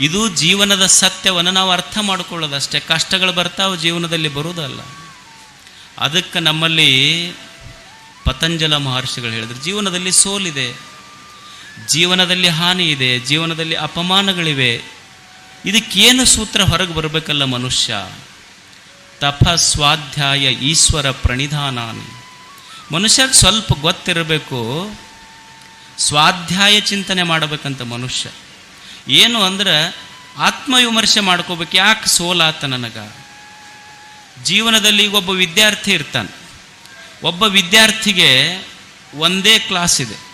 ಇದು ಜೀವನದ ಸತ್ಯವನ್ನು ನಾವು ಅರ್ಥ ಮಾಡಿಕೊಳ್ಳೋದಷ್ಟೇ. ಕಷ್ಟಗಳು ಬರ್ತಾವೆ, ಜೀವನದಲ್ಲಿ ಬರುವುದಲ್ಲ. ಅದಕ್ಕೆ ನಮ್ಮಲ್ಲಿ ಪತಂಜಲ ಮಹರ್ಷಿಗಳು ಹೇಳಿದ್ರು, ಜೀವನದಲ್ಲಿ ಸೋಲಿದೆ, ಜೀವನದಲ್ಲಿ ಹಾನಿ ಇದೆ, ಜೀವನದಲ್ಲಿ ಅಪಮಾನಗಳಿವೆ. ಇದಕ್ಕೇನು ಸೂತ್ರ ಹೊರಗೆ ಬರಬೇಕಲ್ಲ ಮನುಷ್ಯ? ತಪ ಸ್ವಾಧ್ಯಾಯ ಈಶ್ವರ ಪ್ರಣಿಧಾನಾನಿ. ಮನುಷ್ಯಗೆ ಸ್ವಲ್ಪ ಗೊತ್ತಿರಬೇಕು, ಸ್ವಾಧ್ಯಾಯ ಚಿಂತನೆ ಮಾಡಬೇಕಂತ ಮನುಷ್ಯ. ಏನು ಅಂದ್ರೆ ಆತ್ಮವಿಮರ್ಶೆ ಮಾಡ್ಕೋಬೇಕು, ಯಾಕೆ ಸೋಲಾತ ನನಗೆ? ಜೀವನದಲ್ಲಿ ಒಬ್ಬ ವಿದ್ಯಾರ್ಥಿ ಇರ್ತಾನೆ. ಒಬ್ಬ ವಿದ್ಯಾರ್ಥಿಗೆ ಒಂದೇ ಕ್ಲಾಸ್ ಇದೆ.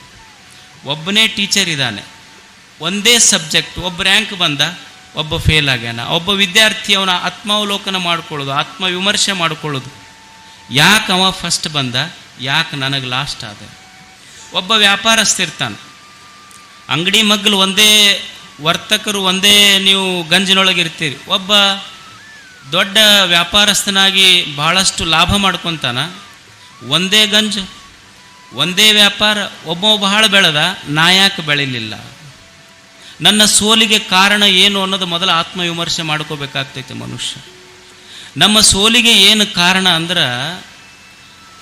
ಒಬ್ಬನೇ ಟೀಚರ್ ಇದ್ದಾನೆ. ಒಂದೇ ಸಬ್ಜೆಕ್ಟ್ ಒಬ್ಬ ರ್ಯಾಂಕ್ ಬಂದ, ಒಬ್ಬ ಫೇಲ್ ಆಗ್ಯಾನ. ಒಬ್ಬ ವಿದ್ಯಾರ್ಥಿ ಅವನ ಆತ್ಮಾವಲೋಕನ ಮಾಡ್ಕೊಳ್ಳೋದು, ಆತ್ಮವಿಮರ್ಶೆ ಮಾಡ್ಕೊಳ್ಳೋದು. ಯಾಕೆ ಅವ ಫಸ್ಟ್ ಬಂದ, ಯಾಕೆ ನನಗೆ ಲಾಸ್ಟ್ ಆದ? ಒಬ್ಬ ವ್ಯಾಪಾರಸ್ಥ ಇರ್ತಾನೆ. ಅಂಗಡಿ ಮಗ್ಗಲು ಒಂದೇ ವರ್ತಕರು ಒಂದೇ ನೀವು ಗಂಜಿನೊಳಗೆ ಇರ್ತೀರಿ ಒಬ್ಬ ದೊಡ್ಡ ವ್ಯಾಪಾರಸ್ಥನಾಗಿ ಬಹಳಷ್ಟು ಲಾಭ ಮಾಡ್ಕೊತಾನ, ಒಂದೇ ಗಂಜ್, ಒಂದೇ ವ್ಯಾಪಾರ ಒಬ್ಬ ಬಹಳ ಬೆಳೆದ, ನಾ ಯಾಕೆ ಬೆಳಿಲಿಲ್ಲ? ನನ್ನ ಸೋಲಿಗೆ ಕಾರಣ ಏನು ಅನ್ನೋದು ಮೊದಲು ಆತ್ಮವಿಮರ್ಶೆ ಮಾಡ್ಕೋಬೇಕಾಗ್ತೈತೆ ಮನುಷ್ಯ. ನಮ್ಮ ಸೋಲಿಗೆ ಏನು ಕಾರಣ ಅಂದ್ರೆ,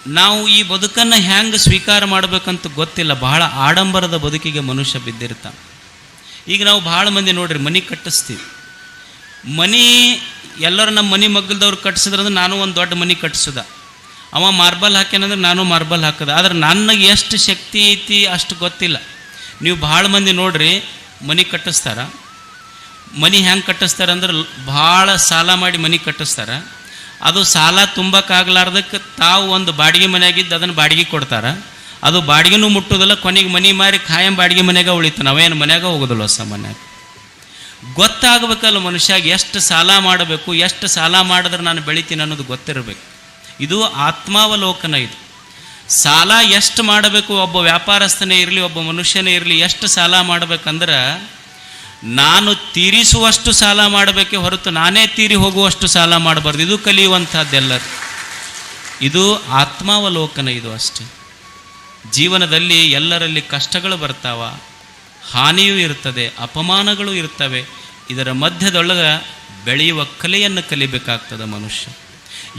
ನಾವು ಈ ಬದುಕನ್ನು ಹ್ಯಾಂಗೆ ಸ್ವೀಕಾರ ಮಾಡಬೇಕಂತ ಗೊತ್ತಿಲ್ಲ, ಬಹಳ ಆಡಂಬರದ ಬದುಕಿಗೆ ಮನುಷ್ಯ ಬಿದ್ದಿರ್ತಾನೆ. ಈಗ ನಾವು ಭಾಳ ಮಂದಿ ನೋಡ್ರಿ, ಮನೆ ಕಟ್ಟಿಸ್ತೀವಿ. ಮನೆ ಎಲ್ಲರೂ ನಮ್ಮ ಮನೆ ಮಗ್ಗಲ್ದವ್ರು ಕಟ್ಸಿದ್ರಂದ್ರೆ ನಾನು ಒಂದು ದೊಡ್ಡ ಮನೆ ಕಟ್ಸದ ಅವ ಮಾರ್ಬಲ್ ಹಾಕ್ಯಾನಂದ್ರೆ ನಾನು ಮಾರ್ಬಲ್ ಹಾಕದ. ಆದ್ರೆ ನನಗೆ ಎಷ್ಟು ಶಕ್ತಿ ಐತಿ ಅಷ್ಟು ಗೊತ್ತಿಲ್ಲ. ನೀವು ಭಾಳ ಮಂದಿ ನೋಡ್ರಿ, ಮನೆ ಕಟ್ಟಿಸ್ತಾರ. ಮನೆ ಹೆಂಗೆ ಕಟ್ಟಿಸ್ತಾರ ಅಂದ್ರೆ ಭಾಳ ಸಾಲ ಮಾಡಿ ಮನೆ ಕಟ್ಟಿಸ್ತಾರ. ಅದು ಸಾಲ ತುಂಬಕ್ಕಾಗ್ಲಾರ್ದಕ್ಕೆ ತಾವು ಒಂದು ಬಾಡಿಗೆ ಮನೆಯಾಗಿದ್ದು ಅದನ್ನು ಬಾಡಿಗೆ ಕೊಡ್ತಾರ. ಅದು ಬಾಡಿಗೆನೂ ಮುಟ್ಟೋದಿಲ್ಲ ಕೊನೆಗೆ ಮನೆ ಮಾರಿ ಖಾಯಂ ಬಾಡಿಗೆ ಮನೆಯಾಗ ಉಳಿತು ನಾವೇನು ಮನೆಯಾಗ ಹೋಗೋದಿಲ್ಲ ಹೊಸ ಮನೆಯಾಗ ಗೊತ್ತಾಗಬೇಕಲ್ಲ ಮನುಷ್ಯಾಗ ಎಷ್ಟು ಸಾಲ ಮಾಡಬೇಕು, ಎಷ್ಟು ಸಾಲ ಮಾಡಿದ್ರೆ ನಾನು ಬೆಳಿತೀನಿ ಅನ್ನೋದು ಗೊತ್ತಿರಬೇಕು. ಇದು ಆತ್ಮಾವಲೋಕನ ಇದು. ಸಾಲ ಎಷ್ಟು ಮಾಡಬೇಕು, ಒಬ್ಬ ವ್ಯಾಪಾರಸ್ಥನೇ ಇರಲಿ, ಒಬ್ಬ ಮನುಷ್ಯನೇ ಇರಲಿ, ಎಷ್ಟು ಸಾಲ ಮಾಡಬೇಕಂದ್ರೆ, ನಾನು ತೀರಿಸುವಷ್ಟು ಸಾಲ ಮಾಡಬೇಕೆ ಹೊರತು ನಾನೇ ತೀರಿ ಹೋಗುವಷ್ಟು ಸಾಲ ಮಾಡಬಾರ್ದು. ಇದು ಕಲಿಯುವಂಥದ್ದೆಲ್ಲರೂ. ಇದು ಆತ್ಮಾವಲೋಕನ ಇದು ಅಷ್ಟೇ. ಜೀವನದಲ್ಲಿ ಎಲ್ಲರಲ್ಲಿ ಕಷ್ಟಗಳು ಬರ್ತಾವ, ಹಾನಿಯೂ ಇರ್ತದೆ, ಅಪಮಾನಗಳು ಇರ್ತವೆ. ಇದರ ಮಧ್ಯದೊಳಗೆ ಬೆಳೆಯುವ ಕಲೆಯನ್ನು ಕಲಿಬೇಕಾಗ್ತದೆ ಮನುಷ್ಯ.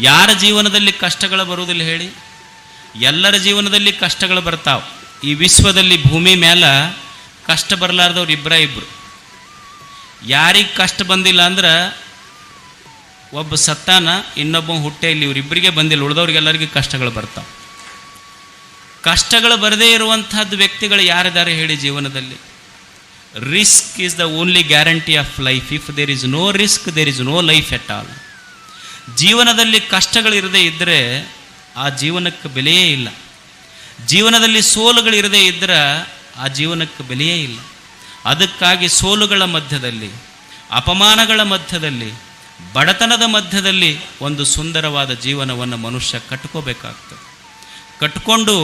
ಯಾರ ಜೀವನದಲ್ಲಿ ಕಷ್ಟಗಳು ಬರುವುದಿಲ್ಲ ಹೇಳಿ? ಎಲ್ಲರ ಜೀವನದಲ್ಲಿ ಕಷ್ಟಗಳು ಬರ್ತಾವೆ. ಈ ವಿಶ್ವದಲ್ಲಿ ಭೂಮಿ ಮೇಲೆ ಕಷ್ಟ ಬರಲಾರ್ದವ್ರು ಇಬ್ಬರ ಇಬ್ಬರು ಯಾರಿಗೆ ಕಷ್ಟ ಬಂದಿಲ್ಲ ಅಂದ್ರೆ ಒಬ್ಬ ಸತ್ತಾನ, ಇನ್ನೊಬ್ಬ ಹುಟ್ಟೆ ಇಲ್ಲಿ ಇವರಿಬ್ಬರಿಗೆ ಬಂದಿಲ್ಲ. ಉಳಿದವ್ರಿಗೆಲ್ಲರಿಗೂ ಕಷ್ಟಗಳು ಬರ್ತಾವೆ. ಕಷ್ಟಗಳು ಬರದೇ ಇರುವಂತಹದ್ದು ವ್ಯಕ್ತಿಗಳು ಯಾರಿದ್ದಾರೆ ಹೇಳಿ ಜೀವನದಲ್ಲಿ? Risk is the only guarantee of life if there is no risk there is no life at all ಜೀವನದಲ್ಲಿ ಕಷ್ಟಗಳಿರದೇ ಇದ್ದರೆ ಆ ಜೀವನಕ್ಕೆ ಬೆಲೆಯೇ ಇಲ್ಲ. ಜೀವನದಲ್ಲಿ ಸೋಲುಗಳಿರದೇ ಇದ್ದರೆ ಆ ಜೀವನಕ್ಕೆ ಬೆಲೆಯೇ ಇಲ್ಲ. ಅದಕ್ಕಾಗಿ ಸೋಲುಗಳ ಮಧ್ಯದಲ್ಲಿ, ಅಪಮಾನಗಳ ಮಧ್ಯದಲ್ಲಿ, ಬಡತನದ ಮಧ್ಯದಲ್ಲಿ ಒಂದು ಸುಂದರವಾದ ಜೀವನವನ್ನು ಮನುಷ್ಯ ಕಟ್ಕೋಬೇಕಾಗ್ತದೆ. ಕಟ್ಕೊಂಡು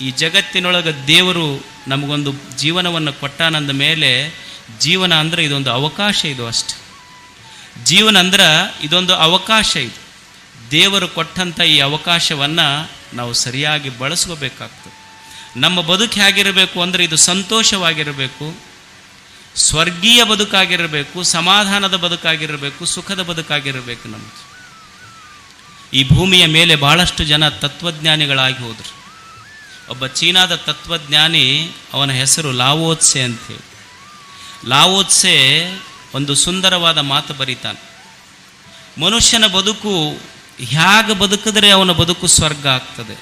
ಈ ಜಗತ್ತಿನೊಳಗೆ ದೇವರು ನಮಗೊಂದು ಜೀವನವನ್ನು ಕೊಟ್ಟಾನಂದ ಮೇಲೆ ಜೀವನ ಅಂದರೆ ಇದೊಂದು ಅವಕಾಶ ಇದು ಅಷ್ಟೆ. ಜೀವನ ಅಂದ್ರೆ ಇದೊಂದು ಅವಕಾಶ ಇದು. ದೇವರು ಕೊಟ್ಟಂಥ ಈ ಅವಕಾಶವನ್ನು ನಾವು ಸರಿಯಾಗಿ ಬಳಸ್ಕೋಬೇಕಾಗ್ತದೆ. ನಮ್ಮ ಬದುಕು ಹೇಗಿರಬೇಕು ಅಂದರೆ ಇದು ಸಂತೋಷವಾಗಿರಬೇಕು. ಸ್ವರ್ಗೀಯ ಬದುಕಾಗಿರಬೇಕು, ಸಮಾಧಾನದ ಬದುಕಾಗಿರಬೇಕು, ಸುಖದ ಬದುಕಾಗಿರಬೇಕು ನಮ್ಮದು ಈ ಭೂಮಿಯ ಮೇಲೆ ಬಹಳಷ್ಟು ಜನ ತತ್ವಜ್ಞಾನಿಗಳಾಗಿ ಹೋದರು. ಒಬ್ಬ ಚೀನಾದ ತತ್ವಜ್ಞಾನಿ ಅವನ ಹೆಸರು ಲಾವೋತ್ಸೆ ಅಂತೇಳಿ ಲಾವೋತ್ಸೆ ಒಂದು ಸುಂದರವಾದ ಮಾತು ಬರೀತಾನೆ. ಮನುಷ್ಯನ ಬದುಕು ಹೇಗೆ ಬದುಕಿದ್ರೆ ಅವನ ಬದುಕು ಸ್ವರ್ಗ ಆಗ್ತದೆ.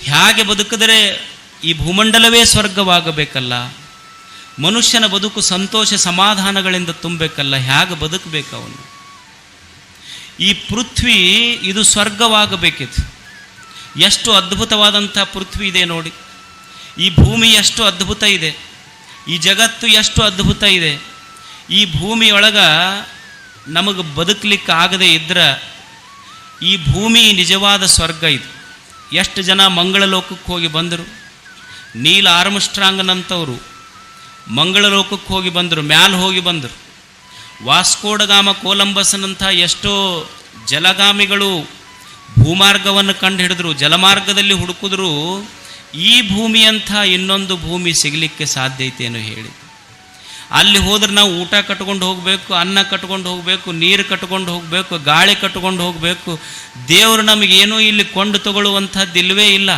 ಹೇಗೆ ಬದುಕಿದರೆ ಈ ಭೂಮಂಡಲವೇ ಸ್ವರ್ಗವಾಗಬೇಕಲ್ಲ. ಮನುಷ್ಯನ ಬದುಕು ಸಂತೋಷ ಸಮಾಧಾನಗಳಿಂದ ತುಂಬಬೇಕಲ್ಲ ಹೇಗೆ ಬದುಕಬೇಕು ಅವನು? ಈ ಪೃಥ್ವಿ ಇದು ಸ್ವರ್ಗವಾಗಬೇಕಿತ್ತು. ಎಷ್ಟು ಅದ್ಭುತವಾದಂಥ ಪೃಥ್ವಿ ಇದೆ ನೋಡಿ. ಈ ಭೂಮಿ ಎಷ್ಟು ಅದ್ಭುತ ಇದೆ. ಈ ಜಗತ್ತು ಎಷ್ಟು ಅದ್ಭುತ ಇದೆ. ಈ ಭೂಮಿಯೊಳಗೆ ನಮಗೆ ಬದುಕಲಿಕ್ಕೆ ಆಗದೇ ಇದ್ರೆ ಈ ಭೂಮಿ ನಿಜವಾದ ಸ್ವರ್ಗ ಇದು. ಎಷ್ಟು ಜನ ಮಂಗಳ ಲೋಕಕ್ಕೆ ಹೋಗಿ ಬಂದರು. ನೀಲ್ ಆರ್ಮ್ಸ್ಟ್ರಾಂಗ್ನಂಥವರು ಮಂಗಳ ಲೋಕಕ್ಕೆ ಹೋಗಿ ಬಂದರು, ಮ್ಯಾಲ ಹೋಗಿ ಬಂದರು. ವಾಸ್ಕೋಡಗಾಮ ಕೋಲಂಬಸ್ನಂಥ ಎಷ್ಟೋ ಜಲಗಾಮಿಗಳು ಭೂಮಾರ್ಗವನ್ನು ಕಂಡು ಹಿಡಿದ್ರು ಜಲಮಾರ್ಗದಲ್ಲಿ ಹುಡುಕಿದ್ರು, ಈ ಭೂಮಿಯಂಥ ಇನ್ನೊಂದು ಭೂಮಿ ಸಿಗಲಿಕ್ಕೆ ಸಾಧ್ಯ ಐತೇನೋ ಹೇಳಿ. ಅಲ್ಲಿ ಹೋದ್ರೆ ನಾವು ಊಟ ಕಟ್ಕೊಂಡು ಹೋಗಬೇಕು, ಅನ್ನ ಕಟ್ಕೊಂಡು ಹೋಗಬೇಕು, ನೀರು ಕಟ್ಕೊಂಡು ಹೋಗಬೇಕು, ಗಾಳಿ ಕಟ್ಕೊಂಡು ಹೋಗಬೇಕು. ದೇವರು ನಮಗೇನೂ ಇಲ್ಲಿ ಕೊಂಡು ತಗೊಳ್ಳುವಂಥದ್ದು ಇಲ್ಲವೇ ಇಲ್ಲ.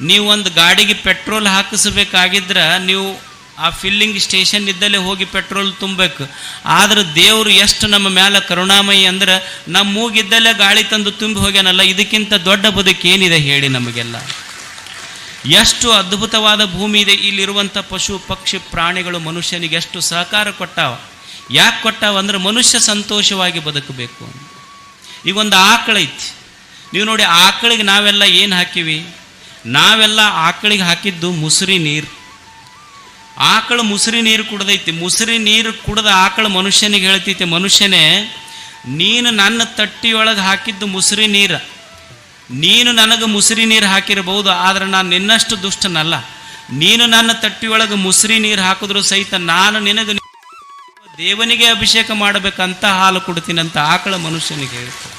ನೀವು ಒಂದು ಗಾಡಿಗೆ ಪೆಟ್ರೋಲ್ ಹಾಕಿಸ್ಬೇಕಾಗಿದ್ರೆ ನೀವು ಆ ಫಿಲ್ಲಿಂಗ್ ಸ್ಟೇಷನ್ ಇದ್ದಲ್ಲೇ ಹೋಗಿ ಪೆಟ್ರೋಲ್ ತುಂಬಬೇಕು. ಆದ್ರೆ ದೇವರು ಎಷ್ಟು ನಮ್ಮ ಮೇಲೆ ಕರುಣಾಮಯಿ ಅಂದ್ರೆ ನಮ್ಮ ಮೂಗಿದ್ದಲ್ಲೇ ಗಾಳಿ ತಂದು ತುಂಬಿ ಹೋಗ್ಯಾನಲ್ಲ, ಇದಕ್ಕಿಂತ ದೊಡ್ಡ ಬದುಕೇನಿದೆ ಹೇಳಿ ನಮಗೆಲ್ಲ. ಎಷ್ಟು ಅದ್ಭುತವಾದ ಭೂಮಿ ಇದೆ ಇಲ್ಲಿರುವಂಥ ಪಶು, ಪಕ್ಷಿ, ಪ್ರಾಣಿಗಳು ಮನುಷ್ಯನಿಗೆ ಎಷ್ಟು ಸಹಕಾರ ಕೊಟ್ಟಾವ. ಯಾಕೆ ಕೊಟ್ಟಾವ ಅಂದ್ರೆ ಮನುಷ್ಯ ಸಂತೋಷವಾಗಿ ಬದುಕಬೇಕು ಈಗ ಒಂದು ಆಕಳೈತಿ ನೀವು ನೋಡಿ ಆಕಳಿಗೆ ನಾವೆಲ್ಲ ಏನು ಹಾಕಿವಿ? ನಾವೆಲ್ಲ ಆಕಳಿಗೆ ಹಾಕಿದ್ದು ಮುಸುರಿ ನೀರು. ಆಕಳು ಮುಸುರಿ ನೀರು ಕುಡ್ದೈತಿ. ಮುಸುರಿ ನೀರು ಕುಡ್ದ ಆಕಳು ಮನುಷ್ಯನಿಗೆ ಹೇಳ್ತೈತಿ, ಮನುಷ್ಯನೇ, ನೀನು ನನ್ನ ತಟ್ಟಿಯೊಳಗೆ ಹಾಕಿದ್ದು ಮುಸುರಿ ನೀರು. ನೀನು ನನಗೆ ಮುಸುರಿ ನೀರು ಹಾಕಿರಬಹುದು ಆದರೆ ನಾನು ನಿನ್ನಷ್ಟು ದುಷ್ಟನಲ್ಲ. ನೀನು ನನ್ನ ತಟ್ಟಿಯೊಳಗೆ ಮುಸುರಿ ನೀರು ಹಾಕಿದ್ರು ಸಹಿತ ನಾನು ನಿನಗೆ ದೇವನಿಗೆ ಅಭಿಷೇಕ ಮಾಡಬೇಕಂತ ಹಾಲು ಕೊಡ್ತೀನಂತ ಆಕಳ ಮನುಷ್ಯನಿಗೆ ಹೇಳ್ತಾರೆ.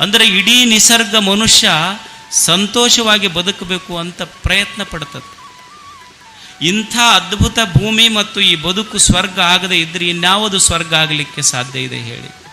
ಅಂದರೆ ಇಡೀ ನಿಸರ್ಗ ಮನುಷ್ಯ ಸಂತೋಷವಾಗಿ ಬದುಕಬೇಕು ಅಂತ ಪ್ರಯತ್ನ ಪಡ್ತದೆ. ಇಂಥ ಅದ್ಭುತ ಭೂಮಿ ಮತ್ತು ಈ ಬದುಕು ಸ್ವರ್ಗ ಆಗದೆ ಇದ್ದರೆ ಇನ್ಯಾವುದು ಸ್ವರ್ಗ ಆಗಲಿಕ್ಕೆ ಸಾಧ್ಯ ಇದೆ ಹೇಳಿ.